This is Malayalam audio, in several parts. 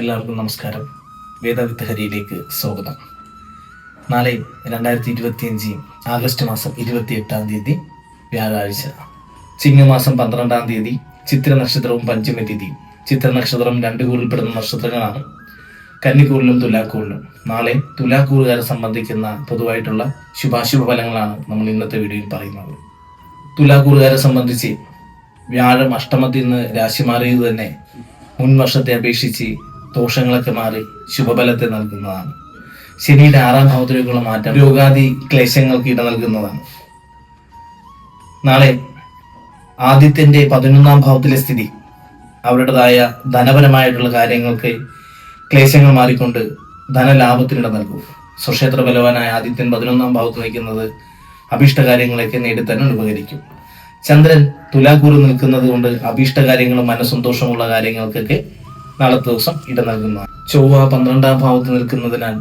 എല്ലാവർക്കും നമസ്കാരം. വേദവിത്തഹരിയിലേക്ക് സ്വാഗതം. നാളെ രണ്ടായിരത്തി ഇരുപത്തിയഞ്ച് ആഗസ്റ്റ് മാസം ഇരുപത്തി എട്ടാം തീയതി വ്യാഴാഴ്ച. ചിങ്ങമാസം പന്ത്രണ്ടാം തീയതി ചിത്ര നക്ഷത്രവും പഞ്ചമി തീയതി ചിത്ര നക്ഷത്രം രണ്ട് കൂറിൽപ്പെടുന്ന നക്ഷത്രങ്ങളാണ്. കന്നിക്കൂറിലും തുലാക്കൂറിലും. നാളെ തുലാക്കൂറുകാരെ സംബന്ധിക്കുന്ന പൊതുവായിട്ടുള്ള ശുഭാശുഭ ഫലങ്ങളാണ് നമ്മൾ ഇന്നത്തെ വീഡിയോയിൽ പറയുന്നത്. തുലാക്കൂറുകാരെ സംബന്ധിച്ച് വ്യാഴം അഷ്ടമത്തിൽ നിന്ന് രാശി മാറിയത് തന്നെ മുൻ വർഷത്തെ അപേക്ഷിച്ച് ദോഷങ്ങളൊക്കെ മാറി ശുഭഫലത്തെ നൽകുന്നതാണ്. ശനിയുടെ ആറാം ഭാവത്തിലേക്കുള്ള മാറ്റം രോഗാദി ക്ലേശങ്ങൾക്ക് ഇട നൽകുന്നതാണ്. നാളെ ആദിത്യന്റെ പതിനൊന്നാം ഭാവത്തിലെ സ്ഥിതി അവരുടേതായ ധനപരമായിട്ടുള്ള കാര്യങ്ങൾക്ക് ക്ലേശങ്ങൾ മാറിക്കൊണ്ട് ധനലാഭത്തിനിട നൽകും. സ്വക്ഷേത്ര ബലവാനായ ആദിത്യൻ പതിനൊന്നാം ഭാവത്ത് നിൽക്കുന്നത് അഭീഷ്ട കാര്യങ്ങളൊക്കെ നേടിത്തന്നെ ഉപകരിക്കും ചന്ദ്രൻ തുലാക്കൂറ് നിൽക്കുന്നത് കൊണ്ട് അഭീഷ്ട കാര്യങ്ങളും മനസ്സന്തോഷമുള്ള കാര്യങ്ങൾക്കൊക്കെ നാളത്തെ ദിവസം ഇട നൽകുന്നതാണ് ചൊവ്വ പന്ത്രണ്ടാം ഭാവത്ത് നിൽക്കുന്നതിനാൽ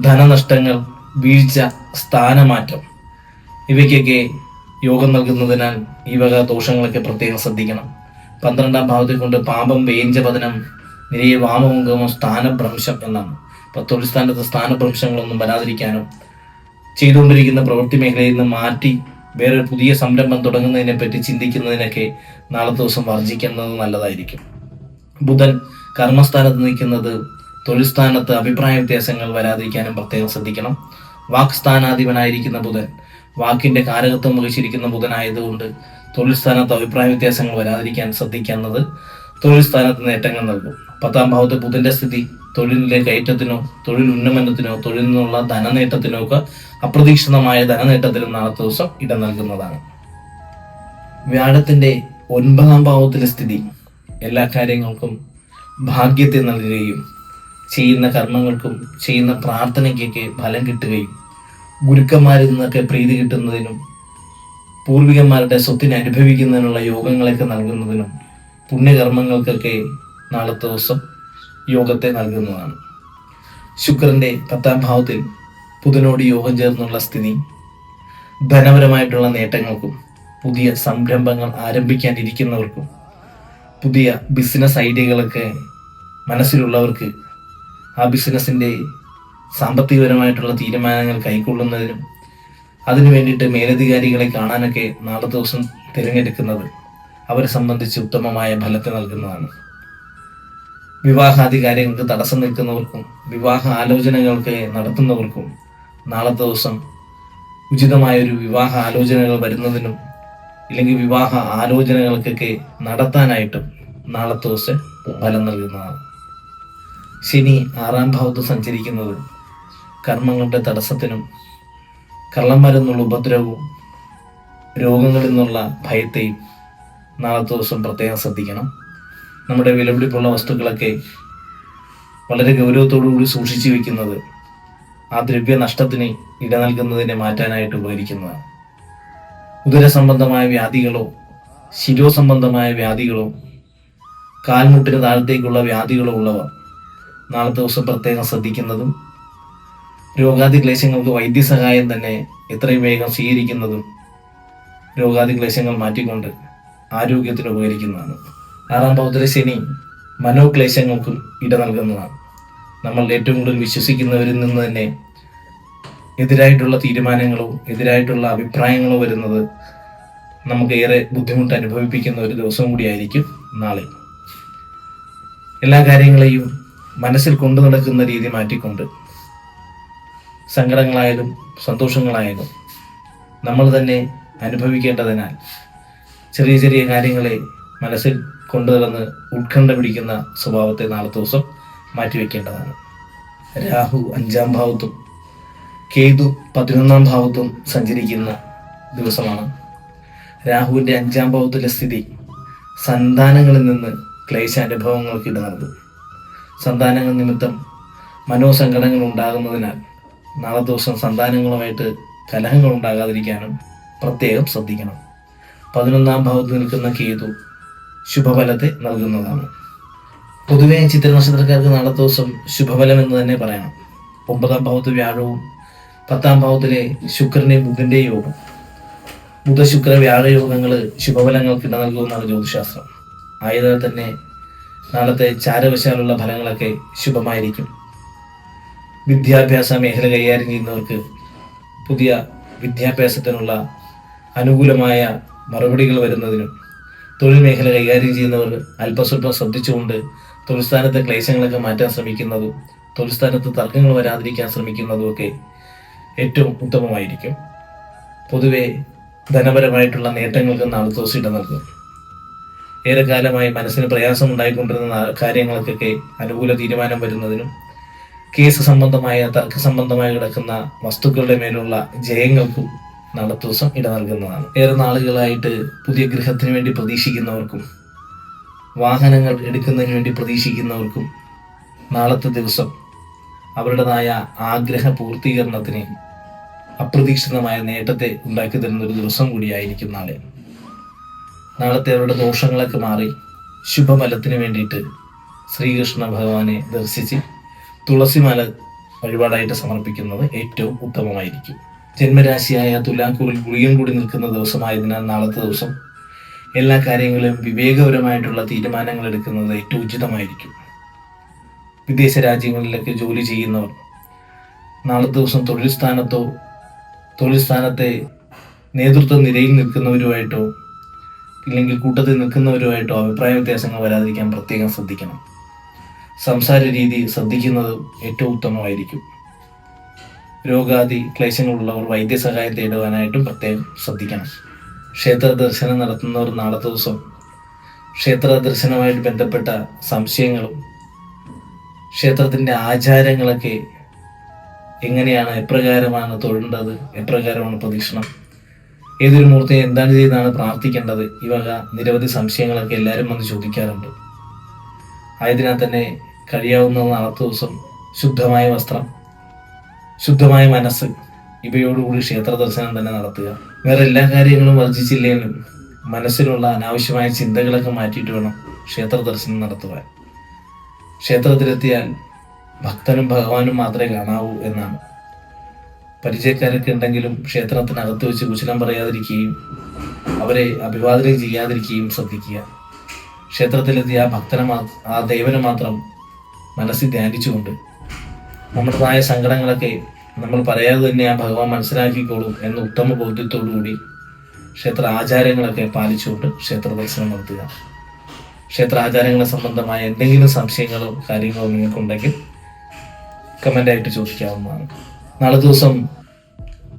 ധനനഷ്ടങ്ങൾ വീഴ്ച സ്ഥാനമാറ്റം ഇവയ്ക്കൊക്കെ യോഗം നൽകുന്നതിനാൽ ഈ വക ദോഷങ്ങളൊക്കെ പ്രത്യേകം ശ്രദ്ധിക്കണം. പന്ത്രണ്ടാം ഭാവത്തിൽ കൊണ്ട് പാപം വേഞ്ചപതനം നിരയെ വാമമുഖമോ സ്ഥാനഭ്രംശം എന്നാണ്. അപ്പൊ തൊഴിൽ സ്ഥാനത്ത് സ്ഥാനഭ്രംശങ്ങളൊന്നും വരാതിരിക്കാനും ചെയ്തുകൊണ്ടിരിക്കുന്ന പ്രവൃത്തി മേഖലയിൽ നിന്ന് മാറ്റി വേറെ പുതിയ സംരംഭം തുടങ്ങുന്നതിനെ പറ്റി ചിന്തിക്കുന്നതിനൊക്കെ നാളെ ദിവസം വർജിക്കുന്നത് നല്ലതായിരിക്കും. ബുധൻ കർമ്മസ്ഥാനത്ത് നിൽക്കുന്നത് തൊഴിൽ സ്ഥാനത്ത് അഭിപ്രായ വ്യത്യാസങ്ങൾ വരാതിരിക്കാനും പ്രത്യേകം ശ്രദ്ധിക്കണം. വാക് സ്ഥാനാധിപനായിരിക്കുന്ന ബുധൻ വാക്കിന്റെ കാരകത്വം വഹിച്ചിരിക്കുന്ന ബുധനായതുകൊണ്ട് തൊഴിൽ സ്ഥാനത്ത് അഭിപ്രായ വ്യത്യാസങ്ങൾ വരാതിരിക്കാൻ ശ്രദ്ധിക്കുന്നത് തൊഴിൽ സ്ഥാനത്ത് നേട്ടങ്ങൾ നൽകും. പത്താം ഭാവത്തെ ബുധന്റെ സ്ഥിതി തൊഴിലിലെ കയറ്റത്തിനോ തൊഴിൽ ഉന്നമനത്തിനോ തൊഴിൽ നിന്നുള്ള ധനനേട്ടത്തിനോ ഒക്കെ അപ്രതീക്ഷിതമായ ധനനേട്ടത്തിനും നാളത്തെ ദിവസം ഇടം നൽകുന്നതാണ്. വ്യാഴത്തിന്റെ ഒൻപതാം ഭാവത്തിലെ സ്ഥിതി എല്ലാ കാര്യങ്ങൾക്കും ഭാഗ്യത്തെ നൽകുകയും ചെയ്യുന്ന കർമ്മങ്ങൾക്കും ചെയ്യുന്ന പ്രാർത്ഥനയ്ക്കൊക്കെ ഫലം കിട്ടുകയും ഗുരുക്കന്മാരിൽ നിന്നൊക്കെ പ്രീതി കിട്ടുന്നതിനും പൂർവികന്മാരുടെ സ്വത്തിനെ അനുഭവിക്കുന്നതിനുള്ള യോഗങ്ങളൊക്കെ നൽകുന്നതിനും പുണ്യകർമ്മങ്ങൾക്കൊക്കെ നാളത്തെ ദിവസം യോഗത്തെ നൽകുന്നതാണ്. ശുക്രന്റെ പത്താം ഭാവത്തിൽ ബുധനോട് യോഗം ചേർന്നുള്ള സ്ഥിതി ധനപരമായിട്ടുള്ള നേട്ടങ്ങൾക്കും പുതിയ സംരംഭങ്ങൾ ആരംഭിക്കാനിരിക്കുന്നവർക്കും പുതിയ ബിസിനസ് ഐഡിയകളൊക്കെ മനസ്സിലുള്ളവർക്ക് ആ ബിസിനസ്സിന്റെ സാമ്പത്തികപരമായിട്ടുള്ള തീരുമാനങ്ങൾ കൈക്കൊള്ളുന്നതിനും അതിനു വേണ്ടിയിട്ട് മേലധികാരികളെ കാണാനൊക്കെ നാളെ ദിവസം തിരഞ്ഞെടുക്കുന്നത് അവരെ സംബന്ധിച്ച് ഉത്തമമായ ഫലത്തെ നൽകുന്നതാണ്. വിവാഹാദി കാര്യങ്ങൾക്ക് തടസ്സം നിൽക്കുന്നവർക്കും വിവാഹ ആലോചനകൾക്ക് നടത്തുന്നവർക്കും നാളെ ദിവസം ഉചിതമായൊരു വിവാഹ ആലോചനകൾ വരുന്നതിനും ഇല്ലെങ്കിൽ വിവാഹ ആലോചനകൾക്കൊക്കെ നടത്താനായിട്ടും നാളത്തെ ദിവസം ഫലം നൽകുന്നതാണ്. ശനി ആറാം ഭാവത്ത് സഞ്ചരിക്കുന്നത് കർമ്മങ്ങളുടെ തടസ്സത്തിനും കള്ളന്മാരിൽ നിന്നുള്ള ഉപദ്രവവും രോഗങ്ങളിൽ നിന്നുള്ള ഭയത്തെയും നാളത്തെ ദിവസം പ്രത്യേകം ശ്രദ്ധിക്കണം. നമ്മുടെ വിലപിടിപ്പുള്ള വസ്തുക്കളൊക്കെ വളരെ ഗൗരവത്തോടുകൂടി സൂക്ഷിച്ചു വെക്കുന്നത് ആ ദ്രവ്യ നഷ്ടത്തിന് ഇട നൽകുന്നതിനെ മാറ്റാനായിട്ട് ഉപകരിക്കുന്നതാണ്. ഉദര സംബന്ധമായ വ്യാധികളോ ശിരോ സംബന്ധമായ വ്യാധികളോ കാൽമുട്ടിന് താഴത്തേക്കുള്ള വ്യാധികളോ ഉള്ളവർ നാളെ ദിവസം പ്രത്യേകം ശ്രദ്ധിക്കുന്നതും രോഗാദി ക്ലേശങ്ങൾക്ക് വൈദ്യസഹായം തന്നെ എത്രയും വേഗം സ്വീകരിക്കുന്നതും രോഗാദി ക്ലേശങ്ങൾ മാറ്റിക്കൊണ്ട് ആരോഗ്യത്തിന് ഉപകരിക്കുന്നതാണ്. ആറാം പൗത്ര ശനി മനോക്ലേശങ്ങൾക്കും ഇട നൽകുന്നതാണ്. നമ്മൾ ഏറ്റവും കൂടുതൽ വിശ്വസിക്കുന്നവരിൽ നിന്ന് തന്നെ എതിരായിട്ടുള്ള തീരുമാനങ്ങളോ എതിരായിട്ടുള്ള അഭിപ്രായങ്ങളോ വരുന്നത് നമുക്ക് ഏറെ ബുദ്ധിമുട്ട് അനുഭവിപ്പിക്കുന്ന ഒരു ദിവസം കൂടിയായിരിക്കും നാളെ. എല്ലാ കാര്യങ്ങളെയും മനസ്സിൽ കൊണ്ടു നടക്കുന്ന രീതി മാറ്റിക്കൊണ്ട് സങ്കടങ്ങളായാലും സന്തോഷങ്ങളായാലും നമ്മൾ തന്നെ അനുഭവിക്കേണ്ടതിനാൽ ചെറിയ ചെറിയ കാര്യങ്ങളെ മനസ്സിൽ കൊണ്ടു നടന്ന് ഉത്കണ്ഠ പിടിക്കുന്ന സ്വഭാവത്തെ നാളത്തെ ദിവസം മാറ്റിവെക്കേണ്ടതാണ്. രാഹു അഞ്ചാം ഭാവത്തും കേതു പതിനൊന്നാം ഭാവത്തും സഞ്ചരിക്കുന്ന ദിവസമാണ്. രാഹുവിന്റെ അഞ്ചാം ഭാവത്തിലെ സ്ഥിതി സന്താനങ്ങളിൽ നിന്ന് ക്ലേശാനുഭവങ്ങൾക്ക് ഇട നൽകും സന്താനങ്ങൾ നിമിത്തം മനോസങ്കടങ്ങൾ ഉണ്ടാകുന്നതിനാൽ നാളെ ദിവസം സന്താനങ്ങളുമായിട്ട് കലഹങ്ങൾ ഉണ്ടാകാതിരിക്കാനും പ്രത്യേകം ശ്രദ്ധിക്കണം. പതിനൊന്നാം ഭാവത്ത് നിൽക്കുന്ന കേതു ശുഭഫലത്തെ നൽകുന്നതാണ്. പൊതുവേ ചിത്ര നക്ഷത്രക്കാർക്ക് നാളെ ദിവസം ശുഭഫലം എന്ന് തന്നെ പറയണം. ഒമ്പതാം ഭാവത്ത് വ്യാഴവും പത്താം ഭാവത്തിലെ ശുക്രന്റെയും ബുധന്റെ യോഗം. ബുധശുക്ര ശുഭഫലങ്ങൾക്ക് ഇട നൽകുമെന്നാണ് ജ്യോതിശാസ്ത്രം. ആയതിനാൽ തന്നെ നാളത്തെ ചാരവശാലുള്ള ഫലങ്ങളൊക്കെ ശുഭമായിരിക്കും. വിദ്യാഭ്യാസ മേഖല കൈകാര്യം ചെയ്യുന്നവർക്ക് പുതിയ വിദ്യാഭ്യാസത്തിനുള്ള അനുകൂലമായ മറുപടികൾ വരുന്നതിനും തൊഴിൽ മേഖല കൈകാര്യം ചെയ്യുന്നവർ അല്പസ്വല്പം ശ്രദ്ധിച്ചുകൊണ്ട് തൊഴിൽ സ്ഥാനത്തെ ക്ലേശങ്ങളൊക്കെ മാറ്റാൻ ശ്രമിക്കുന്നതും തൊഴിൽ സ്ഥാനത്ത് തർക്കങ്ങൾ വരാതിരിക്കാൻ ശ്രമിക്കുന്നതുമൊക്കെ ഏറ്റവും ഉത്തമമായിരിക്കും. പൊതുവെ ധനപരമായിട്ടുള്ള നേട്ടങ്ങൾക്ക് നാളത്തെ ദിവസം ഇട നൽകും. ഏറെക്കാലമായി മനസ്സിന് പ്രയാസം ഉണ്ടായിക്കൊണ്ടിരുന്ന നാ- കാര്യങ്ങൾക്കൊക്കെ അനുകൂല തീരുമാനം വരുന്നതിനും കേസ് സംബന്ധമായ തർക്ക സംബന്ധമായി കിടക്കുന്ന വസ്തുക്കളുടെ മേലുള്ള ജയങ്ങൾക്കും നാളത്തെ ദിവസം ഇട നൽകുന്നതാണ്. ഏറെ നാളുകളായിട്ട് പുതിയ ഗൃഹത്തിന് വേണ്ടി പ്രതീക്ഷിക്കുന്നവർക്കും വാഹനങ്ങൾ എടുക്കുന്നതിന് വേണ്ടി പ്രതീക്ഷിക്കുന്നവർക്കും നാളത്തെ ദിവസം അവരുടേതായ ആഗ്രഹ പൂർത്തീകരണത്തിന് അപ്രതീക്ഷിതമായ നേട്ടത്തെ ഉണ്ടാക്കി തരുന്ന ഒരു ദിവസം കൂടിയായിരിക്കും നാളെ. നാളത്തെ അവരുടെ ദോഷങ്ങളൊക്കെ മാറി ശുഭഫലത്തിന് വേണ്ടിയിട്ട് ശ്രീകൃഷ്ണ ഭഗവാനെ ദർശിച്ച് തുളസിമല വഴിപാടായിട്ട് സമർപ്പിക്കുന്നത് ഏറ്റവും ഉത്തമമായിരിക്കും. ജന്മരാശിയായ തുലാക്കൂറിൽ ഗുളികം കൂടി നിൽക്കുന്ന ദിവസമായതിനാൽ നാളത്തെ ദിവസം എല്ലാ കാര്യങ്ങളിലും വിവേകപരമായിട്ടുള്ള തീരുമാനങ്ങൾ എടുക്കുന്നത് ഏറ്റവും ഉചിതമായിരിക്കും. വിദേശ രാജ്യങ്ങളിലൊക്കെ ജോലി ചെയ്യുന്നവർ നാളെ ദിവസം തൊഴിൽ സ്ഥാനത്തോ തൊഴിൽ സ്ഥാനത്തെ നേതൃത്വ നിരയിൽ നിൽക്കുന്നവരുമായിട്ടോ ഇല്ലെങ്കിൽ കൂട്ടത്തിൽ നിൽക്കുന്നവരുമായിട്ടോ അഭിപ്രായ വ്യത്യാസങ്ങൾ വരാതിരിക്കാൻ പ്രത്യേകം ശ്രദ്ധിക്കണം. സംസാര രീതി ശ്രദ്ധിക്കുന്നത് ഏറ്റവും ഉത്തമമായിരിക്കും. രോഗാദി ക്ലേശങ്ങളുള്ളവർ വൈദ്യസഹായം തേടുവാനായിട്ടും പ്രത്യേകം ശ്രദ്ധിക്കണം. ക്ഷേത്ര ദർശനം നടത്തുന്നവർ നാളെ ദിവസം ക്ഷേത്ര ദർശനവുമായിട്ട് ബന്ധപ്പെട്ട സംശയങ്ങളും ക്ഷേത്രത്തിന്റെ ആചാരങ്ങളൊക്കെ എങ്ങനെയാണ്? എപ്രകാരമാണ് തൊഴേണ്ടത് എപ്രകാരമാണ് പ്രദക്ഷിണം? ഏതൊരു മൂർത്തി എന്താണ് ചെയ്താണ് പ്രാർത്ഥിക്കേണ്ടത്? ഈ വക നിരവധി സംശയങ്ങളൊക്കെ എല്ലാവരും വന്ന് ചോദിക്കാറുണ്ട്. ആയതിനാൽ തന്നെ കഴിയാവുന്ന നാളത്തെ ദിവസം ശുദ്ധമായ വസ്ത്രം ശുദ്ധമായ മനസ്സ് ഇവയോടുകൂടി ക്ഷേത്ര ദർശനം തന്നെ നടത്തുക. വേറെ എല്ലാ കാര്യങ്ങളും വർജിച്ചില്ലെങ്കിലും മനസ്സിലുള്ള അനാവശ്യമായ ചിന്തകളൊക്കെ മാറ്റിയിട്ട് വേണം ക്ഷേത്ര ദർശനം നടത്തുവാൻ. ക്ഷേത്രത്തിലെത്തിയാൽ ഭക്തനും ഭഗവാനും മാത്രമേ കാണാവൂ എന്നാണ്. പരിചയക്കാരൊക്കെ ഉണ്ടെങ്കിലും ക്ഷേത്രത്തിനകത്ത് വെച്ച് കുശലം പറയാതിരിക്കുകയും അവരെ അഭിവാദനം ചെയ്യാതിരിക്കുകയും ശ്രദ്ധിക്കുക. ക്ഷേത്രത്തിലെത്തിയ ആ ഭക്തനെ ആ ദൈവനെ മാത്രം മനസ്സിൽ ധ്യാനിച്ചുകൊണ്ട് നമ്മുടേതായ സങ്കടങ്ങളൊക്കെ നമ്മൾ പറയാതെ തന്നെ ആ ഭഗവാൻ മനസ്സിലാക്കിക്കോളും എന്ന ഉത്തമ ബോധ്യത്തോടു കൂടി ക്ഷേത്ര ആചാരങ്ങളൊക്കെ പാലിച്ചുകൊണ്ട് ക്ഷേത്ര ദർശനം നടത്തുക. ക്ഷേത്ര ആചാരങ്ങളെ സംബന്ധമായ എന്തെങ്കിലും സംശയങ്ങളോ കാര്യങ്ങളോ നിങ്ങൾക്കുണ്ടെങ്കിൽ കമന്റായിട്ട് ചോദിക്കാവുന്നതാണ്. നാളെ ദിവസം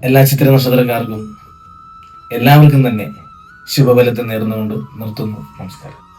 എല്ലാ ചിത്ര നക്ഷത്രക്കാർക്കും എല്ലാവർക്കും തന്നെ ശുഭബലത്തെ നേർന്നുകൊണ്ട് നിർത്തുന്നു. നമസ്കാരം.